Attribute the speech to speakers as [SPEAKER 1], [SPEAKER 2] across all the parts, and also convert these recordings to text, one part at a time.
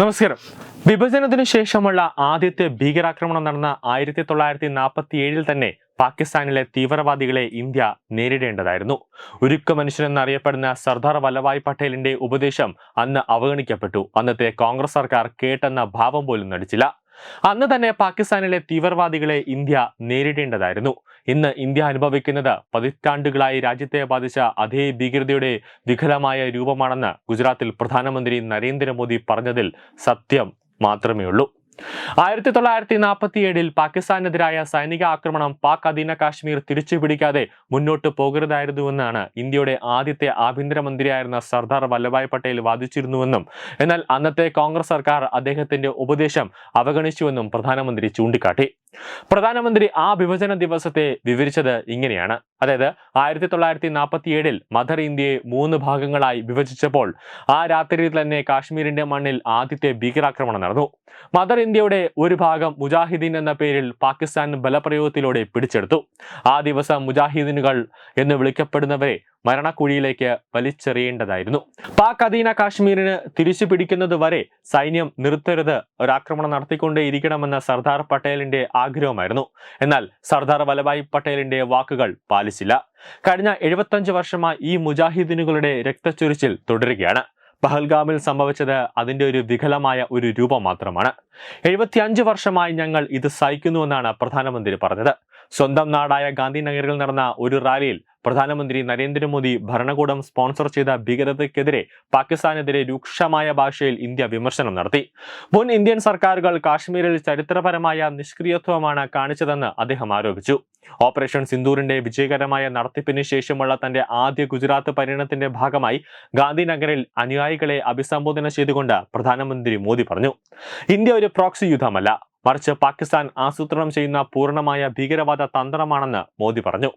[SPEAKER 1] നമസ്കാരം. വിഭജനത്തിനു ശേഷമുള്ള ആദ്യത്തെ ഭീകരാക്രമണം നടന്ന ആയിരത്തി തൊള്ളായിരത്തി നാൽപ്പത്തി ഏഴിൽ തന്നെ പാകിസ്ഥാനിലെ തീവ്രവാദികളെ ഇന്ത്യ നേരിടേണ്ടതായിരുന്നു. ഉരുക്ക മനുഷ്യനെന്നറിയപ്പെടുന്ന സർദാർ വല്ലഭായ് പട്ടേലിന്റെ ഉപദേശം അന്ന് അവഗണിക്കപ്പെട്ടു. അന്നത്തെ കോൺഗ്രസ് സർക്കാർ കേട്ടെന്ന ഭാവം പോലും നടിച്ചില്ല. അന്ന് തന്നെ പാകിസ്ഥാനിലെ തീവ്രവാദികളെ ഇന്ത്യ നേരിടേണ്ടതായിരുന്നു. ഇന്ന് ഇന്ത്യ അനുഭവിക്കുന്നത് പതിറ്റാണ്ടുകളായി രാജ്യത്തെ ബാധിച്ച അതേ ഭീകരതയുടെ വികലമായ രൂപമാണെന്ന് ഗുജറാത്തിൽ പ്രധാനമന്ത്രി നരേന്ദ്രമോദി പറഞ്ഞതിൽ സത്യം മാത്രമേ ഉള്ളൂ ആയിരത്തി തൊള്ളായിരത്തി നാൽപ്പത്തി ഏഴിൽ പാകിസ്ഥാനെതിരായ സൈനിക ആക്രമണം പാക് അധീന കാശ്മീർ തിരിച്ചു പിടിക്കാതെ മുന്നോട്ട് പോകരുതായിരുന്നുവെന്നാണ് ഇന്ത്യയുടെ ആദ്യത്തെ ആഭ്യന്തരമന്ത്രിയായിരുന്ന സർദാർ വല്ലഭായ് പട്ടേൽ വാദിച്ചിരുന്നുവെന്നും എന്നാൽ അന്നത്തെ കോൺഗ്രസ് സർക്കാർ അദ്ദേഹത്തിന്റെ ഉപദേശം അവഗണിച്ചുവെന്നും പ്രധാനമന്ത്രി ചൂണ്ടിക്കാട്ടി. പ്രധാനമന്ത്രി ആ വിഭജന ദിവസത്തെ വിവരിച്ചത് ഇങ്ങനെയാണ്. അതായത് ആയിരത്തി തൊള്ളായിരത്തി നാൽപ്പത്തി ഏഴിൽ മദർ ഇന്ത്യയെ മൂന്ന് ഭാഗങ്ങളായി വിഭജിച്ചപ്പോൾ ആ രാത്രിയിൽ തന്നെ കാശ്മീരിന്റെ മണ്ണിൽ ആദ്യത്തെ ഭീകരാക്രമണം നടന്നു. മദർ ഇന്ത്യയുടെ ഒരു ഭാഗം മുജാഹിദീൻ എന്ന പേരിൽ പാകിസ്ഥാൻ ബലപ്രയോഗത്തിലൂടെ പിടിച്ചെടുത്തു. ആ ദിവസം മുജാഹിദീനുകൾ എന്ന് വിളിക്കപ്പെടുന്നവരെ മരണക്കുഴിയിലേക്ക് വലിച്ചെറിയേണ്ടതായിരുന്നു. പാക് അധീന കാശ്മീരിന് തിരിച്ചു പിടിക്കുന്നത് വരെ സൈന്യം നിർത്തരുത് ഒരാക്രമണം നടത്തിക്കൊണ്ടേയിരിക്കണമെന്ന സർദാർ പട്ടേലിന്റെ ആഗ്രഹമായിരുന്നു എന്നാൽ സർദാർ വല്ലഭായ് പട്ടേലിന്റെ വാക്കുകൾ പാലിച്ചില്ല. കഴിഞ്ഞ എഴുപത്തഞ്ച് വർഷമായി ഈ മുജാഹിദീനുകളുടെ രക്തച്ചൊരിച്ചിൽ തുടരുകയാണ്. പഹൽഗാമിൽ സംഭവിച്ചത് അതിന്റെ ഒരു വികലമായ ഒരു രൂപം മാത്രമാണ്. എഴുപത്തിയഞ്ച് വർഷമായി ഞങ്ങൾ ഇത് സഹിക്കുന്നുവെന്നാണ് പ്രധാനമന്ത്രി പറഞ്ഞത്. സ്വന്തം നാടായ ഗാന്ധിനഗറിൽ നടന്ന ഒരു റാലിയിൽ പ്രധാനമന്ത്രി നരേന്ദ്രമോദി ഭരണകൂടം സ്പോൺസർ ചെയ്ത ഭീകരതയ്ക്കെതിരെ പാകിസ്ഥാനെതിരെ രൂക്ഷമായ ഭാഷയിൽ ഇന്ത്യ വിമർശനം നടത്തി. മുൻ ഇന്ത്യൻ സർക്കാരുകൾ കാശ്മീരിൽ ചരിത്രപരമായ നിഷ്ക്രിയത്വമാണ് കാണിച്ചതെന്ന് അദ്ദേഹം ആരോപിച്ചു. ഓപ്പറേഷൻ സിന്ദൂറിന്റെ വിജയകരമായ നടത്തിപ്പിന് ശേഷമുള്ള തന്റെ ആദ്യ ഗുജറാത്ത് പര്യടനത്തിന്റെ ഭാഗമായി ഗാന്ധിനഗറിൽ അനുയായികളെ അഭിസംബോധന ചെയ്തുകൊണ്ട് പ്രധാനമന്ത്രി മോദി പറഞ്ഞു. ഇന്ത്യ ഒരു പ്രോക്സി യുദ്ധമല്ല. മറിച്ച് പാകിസ്ഥാൻ ആസൂത്രണം ചെയ്യുന്ന പൂർണമായ ഭീകരവാദ തന്ത്രമാണെന്ന് മോദി പറഞ്ഞു.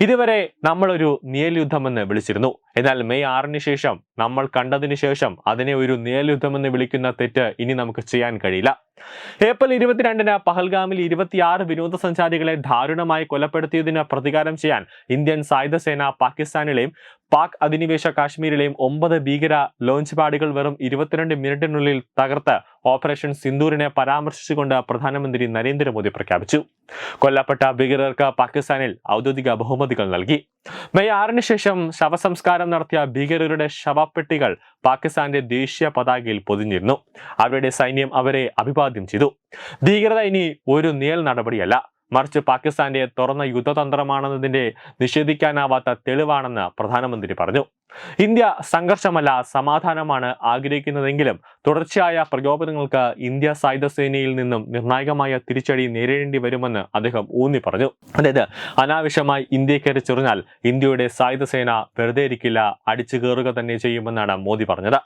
[SPEAKER 1] ഇതുവരെ നമ്മളൊരു നിയൽയുദ്ധമെന്ന് വിളിച്ചിരുന്നു. എന്നാൽ മെയ് ആറിന് ശേഷം നമ്മൾ കണ്ടതിന് ശേഷം അതിനെ ഒരു നിയൽയുദ്ധമെന്ന് വിളിക്കുന്ന തെറ്റ് ഇനി നമുക്ക് ചെയ്യാൻ കഴിയില്ല. ഏപ്രിൽ ഇരുപത്തിരണ്ടിന് പഹൽഗാമിൽ ഇരുപത്തിയാറ് വിനോദസഞ്ചാരികളെ ദാരുണമായി കൊലപ്പെടുത്തിയതിന് പ്രതികാരം ചെയ്യാൻ ഇന്ത്യൻ സായുധ സേന പാകിസ്ഥാനിലെയും പാക് അധിനിവേശ കാശ്മീരിലെയും ഒമ്പത് ഭീകര ലോഞ്ച് പാഡുകൾ വെറും ഇരുപത്തിരണ്ട് മിനിറ്റിനുള്ളിൽ തകർത്ത് ഓപ്പറേഷൻ സിന്ദൂരിനെ പരാമർശിച്ചുകൊണ്ട് പ്രധാനമന്ത്രി നരേന്ദ്രമോദി പ്രഖ്യാപിച്ചു. കൊല്ലപ്പെട്ട ഭീകരർക്ക് പാകിസ്ഥാനിൽ ഔദ്യോഗിക ബഹുമതികൾ നൽകി. മെയ് ആറിന് ശേഷം ശവസംസ്കാരം നടത്തിയ ഭീകരരുടെ ശവപ്പെട്ടികൾ പാകിസ്ഥാന്റെ ദേശീയ പതാകയിൽ പൊതിഞ്ഞിരുന്നു. അവരുടെ സൈന്യം അവരെ അഭിവാദ്യം ചെയ്തു. ഭീകരത ഇനി ഒരു നേൽ നടപടിയല്ല. മറിച്ച് പാകിസ്ഥാന്റെ തുറന്ന യുദ്ധതന്ത്രമാണെന്നതിന്റെ നിഷേധിക്കാനാവാത്ത തെളിവാണെന്ന് പ്രധാനമന്ത്രി പറഞ്ഞു. ഇന്ത്യ സംഘർഷമല്ല സമാധാനമാണ് ആഗ്രഹിക്കുന്നതെങ്കിലും തുടർച്ചയായ പ്രകോപനങ്ങൾക്ക് ഇന്ത്യ സായുധ സേനയിൽ നിന്നും നിർണായകമായ തിരിച്ചടി നേരിടേണ്ടി വരുമെന്ന് അദ്ദേഹം ഊന്നി പറഞ്ഞു. അതായത് അനാവശ്യമായി ഇന്ത്യക്കെതിരെ ചൊറിഞ്ഞാൽ ഇന്ത്യയുടെ സായുധ സേന വെറുതെ ഇരിക്കില്ല അടിച്ചു കയറുക തന്നെ ചെയ്യുമെന്നാണ് മോദി പറഞ്ഞത്.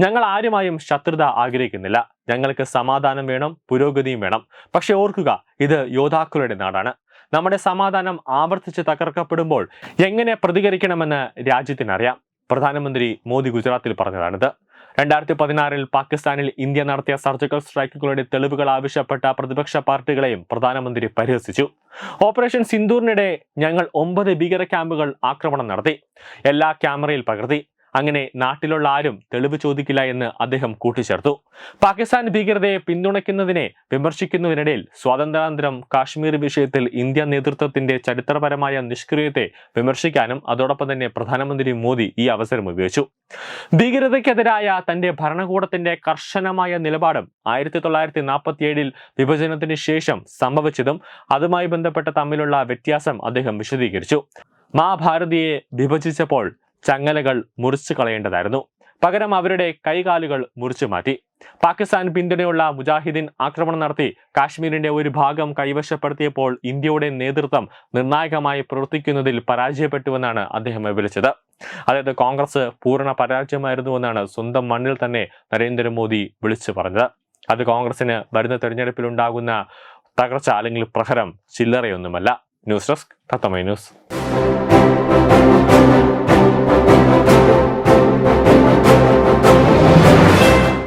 [SPEAKER 1] ഞങ്ങൾ ആരുമായും ശത്രുത ആഗ്രഹിക്കുന്നില്ല. ഞങ്ങൾക്ക് സമാധാനം വേണം പുരോഗതിയും വേണം. പക്ഷെ ഓർക്കുക ഇത് യോദ്ധാക്കളുടെ നാടാണ്. നമ്മുടെ സമാധാനം ആവർത്തിച്ച് തകർക്കപ്പെടുമ്പോൾ എങ്ങനെ പ്രതികരിക്കണമെന്ന് രാജ്യത്തിനറിയാം. പ്രധാനമന്ത്രി മോദി ഗുജറാത്തിൽ പറഞ്ഞതാണിത്. രണ്ടായിരത്തി പതിനാറിൽ പാകിസ്ഥാനിൽ ഇന്ത്യ നടത്തിയ സർജിക്കൽ സ്ട്രൈക്കുകളുടെ തെളിവുകൾ ആവശ്യപ്പെട്ട പ്രതിപക്ഷ പാർട്ടികളെയും പ്രധാനമന്ത്രി പരിഹസിച്ചു. ഓപ്പറേഷൻ സിന്ദൂറിനിടെ ഞങ്ങൾ ഒമ്പത് ഭീകര ക്യാമ്പുകൾ ആക്രമണം നടത്തി. എല്ലാ ക്യാമറയിൽ പകർത്തി. അങ്ങനെ നാട്ടിലുള്ള ആരും തെളിവ് ചോദിക്കില്ല എന്ന് അദ്ദേഹം കൂട്ടിച്ചേർത്തു. പാകിസ്ഥാൻ ഭീകരതയെ പിന്തുണയ്ക്കുന്നതിനെ വിമർശിക്കുന്നതിനിടയിൽ സ്വാതന്ത്ര്യാനന്തരം കാശ്മീർ വിഷയത്തിൽ ഇന്ത്യ നേതൃത്വത്തിന്റെ ചരിത്രപരമായ നിഷ്ക്രിയത്തെ വിമർശിക്കാനും അതോടൊപ്പം തന്നെ പ്രധാനമന്ത്രി മോദി ഈ അവസരം ഉപയോഗിച്ചു. ഭീകരതയ്ക്കെതിരായ തന്റെ ഭരണകൂടത്തിന്റെ കർശനമായ നിലപാടും ആയിരത്തി തൊള്ളായിരത്തി നാൽപ്പത്തി ഏഴിൽ വിഭജനത്തിന് ശേഷം സംഭവിച്ചതും അതുമായി ബന്ധപ്പെട്ട തമ്മിലുള്ള വ്യത്യാസം അദ്ദേഹം വിശദീകരിച്ചു. മഹാഭാരതിയെ വിഭജിച്ചപ്പോൾ ചങ്ങലകൾ മുറിച്ചു കളയേണ്ടതായിരുന്നു. പകരം അവരുടെ കൈകാലുകൾ മുറിച്ചു മാറ്റി. പാകിസ്ഥാൻ പിന്തുണയുള്ള മുജാഹിദീൻ ആക്രമണം നടത്തി കാശ്മീരിന്റെ ഒരു ഭാഗം കൈവശപ്പെടുത്തിയപ്പോൾ ഇന്ത്യയുടെ നേതൃത്വം നിർണായകമായി പ്രവർത്തിക്കുന്നതിൽ പരാജയപ്പെട്ടുവെന്നാണ് അദ്ദേഹം വിവരിച്ചത്. അതായത് കോൺഗ്രസ് പൂർണ പരാജയമായിരുന്നുവെന്നാണ് സ്വന്തം മണ്ണിൽ തന്നെ നരേന്ദ്രമോദി വിളിച്ചു പറഞ്ഞത്. അത് കോൺഗ്രസിന് വരുന്ന തെരഞ്ഞെടുപ്പിൽ ഉണ്ടാകുന്ന തകർച്ച അല്ലെങ്കിൽ പ്രഹരം ചില്ലറയൊന്നുമല്ല. News desk Thathamai news.